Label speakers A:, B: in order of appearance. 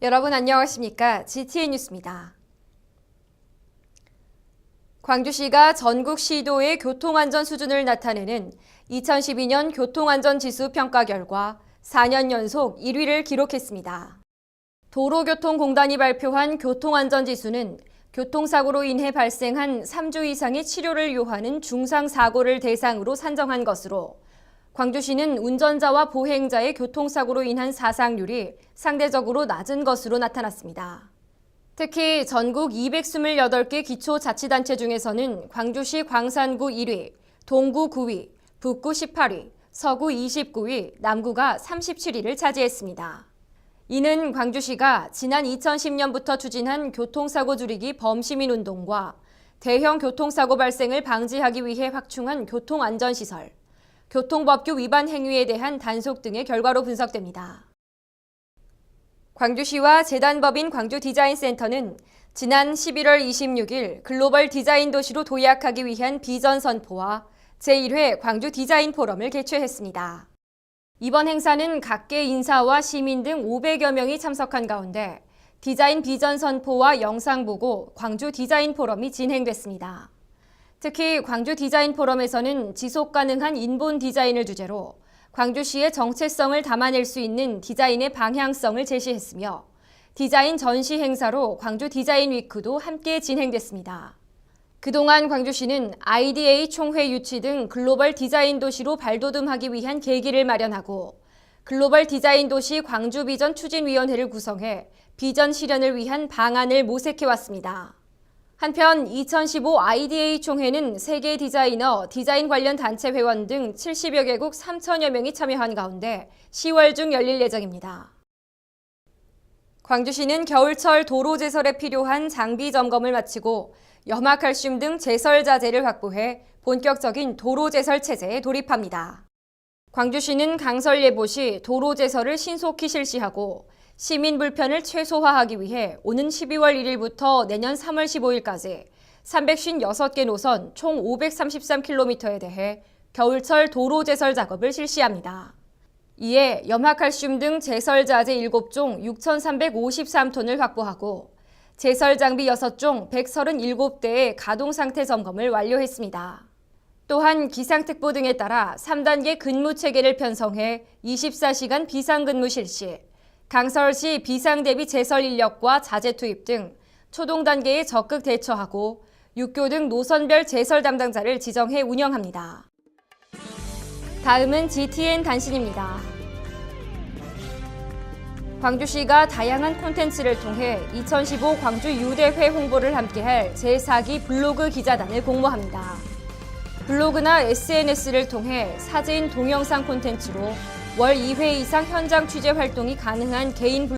A: 여러분 안녕하십니까? GTN 뉴스입니다. 광주시가 전국 시도의 교통안전 수준을 나타내는 2012년 교통안전지수 평가 결과 4년 연속 1위를 기록했습니다. 도로교통공단이 발표한 교통안전지수는 교통사고로 인해 발생한 3주 이상의 치료를 요하는 중상사고를 대상으로 산정한 것으로 광주시는 운전자와 보행자의 교통사고로 인한 사상률이 상대적으로 낮은 것으로 나타났습니다. 특히 전국 228개 기초자치단체 중에서는 광주시 광산구 1위, 동구 9위, 북구 18위, 서구 29위, 남구가 37위를 차지했습니다. 이는 광주시가 지난 2010년부터 추진한 교통사고 줄이기 범시민 운동과 대형 교통사고 발생을 방지하기 위해 확충한 교통안전시설, 교통법규 위반 행위에 대한 단속 등의 결과로 분석됩니다. 광주시와 재단법인 광주디자인센터는 지난 11월 26일 글로벌 디자인 도시로 도약하기 위한 비전 선포와 제1회 광주 디자인 포럼을 개최했습니다. 이번 행사는 각계 인사와 시민 등 500여 명이 참석한 가운데 디자인 비전 선포와 영상 보고 광주 디자인 포럼이 진행됐습니다. 특히 광주 디자인 포럼에서는 지속 가능한 인본 디자인을 주제로 광주시의 정체성을 담아낼 수 있는 디자인의 방향성을 제시했으며 디자인 전시 행사로 광주 디자인 위크도 함께 진행됐습니다. 그동안 광주시는 IDA 총회 유치 등 글로벌 디자인 도시로 발돋움하기 위한 계기를 마련하고 글로벌 디자인 도시 광주 비전 추진위원회를 구성해 비전 실현을 위한 방안을 모색해 왔습니다. 한편 2015 IDA 총회는 세계 디자이너, 디자인 관련 단체 회원 등 70여 개국 3천여 명이 참여한 가운데 10월 중 열릴 예정입니다. 광주시는 겨울철 도로 제설에 필요한 장비 점검을 마치고 염화칼슘 등 제설 자재를 확보해 본격적인 도로 제설 체제에 돌입합니다. 광주시는 강설 예보 시 도로 제설을 신속히 실시하고 시민 불편을 최소화하기 위해 오는 12월 1일부터 내년 3월 15일까지 356개 노선 총 533km에 대해 겨울철 도로 제설 작업을 실시합니다. 이에 염화칼슘 등 제설 자재 7종 6,353톤을 확보하고 제설 장비 6종 137대의 가동 상태 점검을 완료했습니다. 또한 기상특보 등에 따라 3단계 근무 체계를 편성해 24시간 비상근무 실시, 강서시 비상 대비 제설 인력과 자재 투입 등 초동 단계에 적극 대처하고 육교 등 노선별 제설 담당자를 지정해 운영합니다. 다음은 GTN 단신입니다. 광주시가 다양한 콘텐츠를 통해 2015 광주 유대회 홍보를 함께할 제4기 블로그 기자단을 공모합니다. 블로그나 SNS를 통해 사진, 동영상 콘텐츠로 월 2회 이상 현장 취재 활동이 가능한 개인 블로그